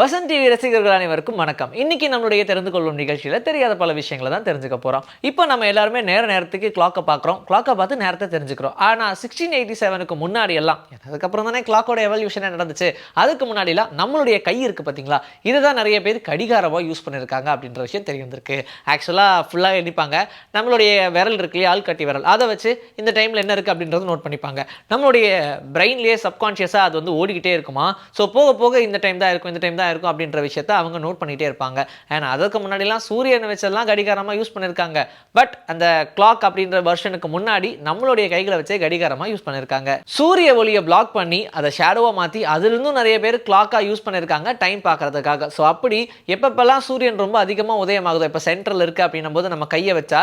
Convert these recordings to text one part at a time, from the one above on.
Vasanth TV ரசிகர்கள் அனைவருக்கும் வணக்கம். இன்னைக்கு நம்மளுடைய தெரிந்து கொள்ளும் நிகழ்ச்சியில் தெரியாத பல விஷயங்களை தான் தெரிஞ்சுக்க போகிறோம் இப்போ நம்ம எல்லாருமே நேர நேரத்துக்கு கிளாக்கை பார்க்குறோம். கிளாக்கை பார்த்து நேரத்தை தெரிஞ்சுக்கிறோம். ஆனால் சிக்ஸ்டீன் எயிட்டி செவனுக்கு முன்னாடி எல்லாம் அதுக்கப்புறம் தானே கிளாக்கோட எவல்யூஷனே நடந்துச்சு. அதுக்கு முன்னாடிலாம் நம்மளுடைய கை இருக்குது பார்த்தீங்களா இதுதான் நிறைய பேர் கடிகாரமாக யூஸ் பண்ணியிருக்காங்க அப்படின்ற விஷயம் தெரிய வந்திருக்கு. ஆக்சுவலாக ஃபுல்லாக எண்ணிப்பாங்க நம்மளுடைய விரல் இருக்கு இல்லையா? ஆள்கட்டி விரல். அதை வச்சு இந்த டைமில் என்ன இருக்குது அப்படின்றது நோட் பண்ணிப்பாங்க. நம்மளுடைய பிரெயின்லேயே சப்கான்ஷியஸாக அது வந்து ஓடிக்கிட்டே இருக்குமா? ஸோ போக போக இந்த டைம் தான் இருக்கும் இந்த டைம் தான் இருக்கும் அப்படின்ற விஷயத்த அவங்க நோட் பண்ணிகிட்டே இருப்பாங்க. ஏன்னா அதற்கு முன்னாடிலாம் சூரியனை வச்செல்லாம் கடிகாரமாக யூஸ் பண்ணியிருக்காங்க பட் அந்த கிளாக் அப்படின்ற வருஷனுக்கு முன்னாடி நம்மளுடைய கைகளை வச்சே கடிகாரமாக யூஸ் பண்ணியிருக்காங்க சூரிய ஒளியை பிளாக் பண்ணி அதை ஷேடோவாக மாற்றி அதுலேருந்தும் நிறைய பேர் கிளாக்காக யூஸ் பண்ணியிருக்காங்க டைம் பார்க்குறதுக்காக. ஸோ அப்படி எப்பப்பெல்லாம் சூரியன் ரொம்ப அதிகமாக உதயமாகுதோ இப்போ சென்ட்ரல் இருக்குது அப்படின்னும் போது நம்ம கையை வச்சா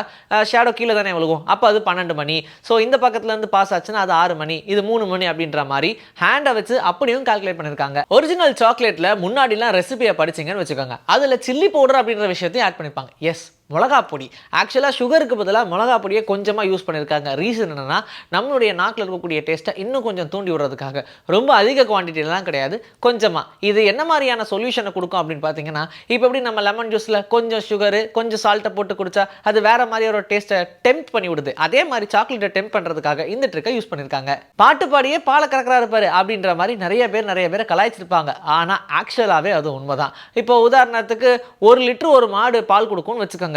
ஷேடோ கீழே தானே விழுகும். அப்போ அது பன்னெண்டு மணி. ஸோ இந்த பக்கத்துலேருந்து பாஸ் ஆச்சுன்னா அது ஆறு மணி. இது மூணு மணி அப்படின்ற மாதிரி ஹேண்டை வச்சு அப்படியும் கால்குலேட் பண்ணியிருக்காங்க ஒரிஜினல் சாக்லேட்டில் முன்னாடி முன்னாடிலாம் ரெசிபியை படிச்சீங்கன்னு வச்சுக்கோங்க. அதில் சில்லி பவுடர் அப்படின்ற விஷயத்தையும் ஆட் பண்ணிப்பாங்க. எஸ் மிளகா பொடி ஆக்சுவலாக சுகருக்கு பதிலாக மிளகா பொடியை கொஞ்சமாக யூஸ் பண்ணியிருக்காங்க ரீசன் என்னென்னா நம்மளுடைய நாக்கில் இருக்கக்கூடிய டேஸ்ட்டை இன்னும் கொஞ்சம் தூண்டி விடுறதுக்காக. ரொம்ப அதிக குவான்டிட்டிலாம் கிடையாது. கொஞ்சமாக இது என்ன மாதிரியான சொல்யூஷனை கொடுக்கும் அப்படின்னு பார்த்தீங்கன்னா இப்போ எப்படி நம்ம லெமன் ஜூஸில் கொஞ்சம் சுகரு கொஞ்சம் சால்ட்டை போட்டு குடித்தா அது வேறு மாதிரி ஒரு டேஸ்ட்டை டெம்ப் பண்ணி விடுது. அதே மாதிரி சாக்லேட்டை டெம்ப் பண்ணுறதுக்காக இந்த ட்ரிக்கை யூஸ் பண்ணியிருக்காங்க பாட்டு பாடியே பாலை கறக்கிறா இருப்பார் அப்படின்ற மாதிரி நிறைய பேர் நிறைய பேரை கலாய்ச்சிருப்பாங்க. ஆனால் ஆக்சுவலாகவே அது உண்மைதான். இப்போ உதாரணத்துக்கு ஒரு லிட்டர் ஒரு மாடு பால் கொடுக்கும்னு வச்சுக்கோங்க.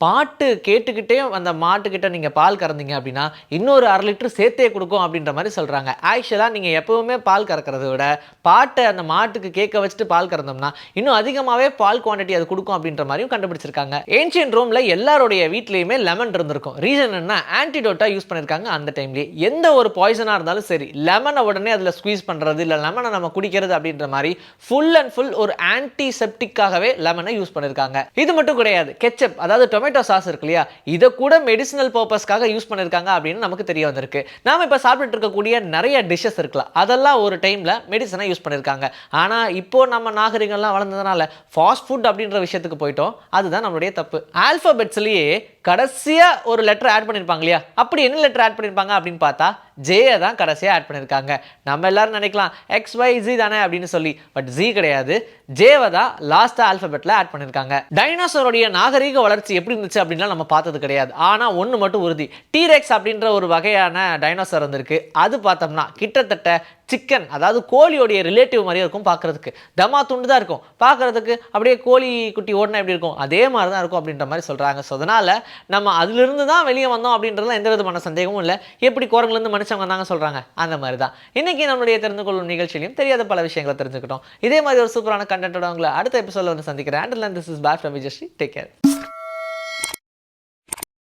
பாட்டு கேட்டுக்கிட்டே அந்த மாட்டுக்கிட்ட நீங்கள் பால் கறந்தீங்க அப்படின்னா இன்னொரு அரை லிட்டர் சேர்த்தே கொடுக்கும் அப்படின்ற மாதிரி சொல்கிறாங்க ஆக்சுவலாக நீங்கள் எப்போவுமே பால் கறக்கிறத விட பாட்டை அந்த மாட்டுக்கு கேட்க வச்சுட்டு பால் கறந்தோம்னா இன்னும் அதிகமாகவே பால் குவான்டிட்டி அது கொடுக்கும் அப்படின்ற மாதிரியும் கண்டுபிடிச்சிருக்காங்க. ஏன்ஷியன் ரோமில் எல்லாருடைய வீட்லேயுமே லெமன் இருந்திருக்கும். ரீசன் என்ன ஆன்டிடோட்டாக யூஸ் பண்ணியிருக்காங்க அந்த டைம்லேயே எந்த ஒரு பாய்சனாக இருந்தாலும் சரி லெமனை உடனே அதில் ஸ்குவீஸ் பண்ணுறது இல்லை லெமனை நம்ம குடிக்கிறது அப்படின்ற மாதிரி ஃபுல் அண்ட் ஃபுல் ஒரு ஆன்டிசெப்டிக்காகவே லெமனை யூஸ் பண்ணியிருக்காங்க இது மட்டும் கிடையாது கெச்சப் அதாவது டொமேட்டோ டொமேட்டோ சாஸ் இருக்கு இல்லையா இதை கூட மெடிசினல் பர்பஸ்க்காக யூஸ் பண்ணியிருக்காங்க அப்படின்னு நமக்கு தெரிய வந்திருக்கு. நாம இப்போ சாப்பிட்டு இருக்கக்கூடிய நிறைய டிஷ்ஷஸ் இருக்கலாம். அதெல்லாம் ஒரு டைமில் மெடிசனாக யூஸ் பண்ணியிருக்காங்க ஆனால் இப்போ நம்ம நாகரிகம்லாம் வளர்ந்ததுனால ஃபாஸ்ட் ஃபுட் அப்படின்ற விஷயத்துக்கு போயிட்டோம். அதுதான் நம்மளுடைய தப்பு. ஆல்ஃபபெட்ஸ்லேயே கடைசியாக ஒரு லெட்டர் ஆட் பண்ணியிருப்பாங்க இல்லையா? அப்படி என்ன லெட்டர் ஆட் பண்ணியிருப்பாங்க அப்படின்னு பார்த்தா ஜேயை தான் கடைசியாக ஆட் பண்ணியிருக்காங்க நம்ம எல்லாரும் நினைக்கலாம் எக்ஸ் ஒய் ஜி தானே அப்படின்னு சொல்லி. பட் ஜி கிடையாது. ஜேவை தான் லாஸ்ட்டாக ஆல்ஃபபெட்டில் ஆட் பண்ணியிருக்காங்க டைனோசருடைய நாகரீக வளர்ச்சி எப்படி இருந்துச்சு அப்படின்லாம் நம்ம பார்த்தது கிடையாது. ஆனால் ஒன்று மட்டும் உறுதி. டீரெக்ஸ் அப்படின்ற ஒரு வகையான டைனோசர் வந்திருக்கு. அது பார்த்தோம்னா கிட்டத்தட்ட சிக்கன் அதாவது கோழியோடைய ரிலேட்டிவ் மாதிரியே இருக்கும் பார்க்குறதுக்கு. தமா துண்டு தான் இருக்கும். பார்க்கறதுக்கு அப்படியே கோழி குட்டி ஓடினா எப்படி இருக்கும்? அதே மாதிரி தான் இருக்கும் அப்படின்ற மாதிரி சொல்கிறாங்க ஸோ அதனால் நம்ம அதிலிருந்து தான் வெளியே வந்தோம் அப்படின்றதுலாம் எந்த விதமான சந்தேகமும் இல்லை. எப்படி குரங்குலேருந்து மனுஷங்க வந்தாங்க சொல்கிறாங்க அந்த மாதிரி தான் இன்றைக்கி நம்மளுடைய தெரிந்து கொள்ளும் நிகழ்ச்சியிலையும் தெரியாத பல விஷயங்களை தெரிஞ்சுக்கிட்டோம். இதே மாதிரி ஒரு சூப்பரான கண்டென்ட்டோட உங்களை அடுத்த எபிசோட வந்து சந்திக்கிறேன். And this is back from Vijayasri take care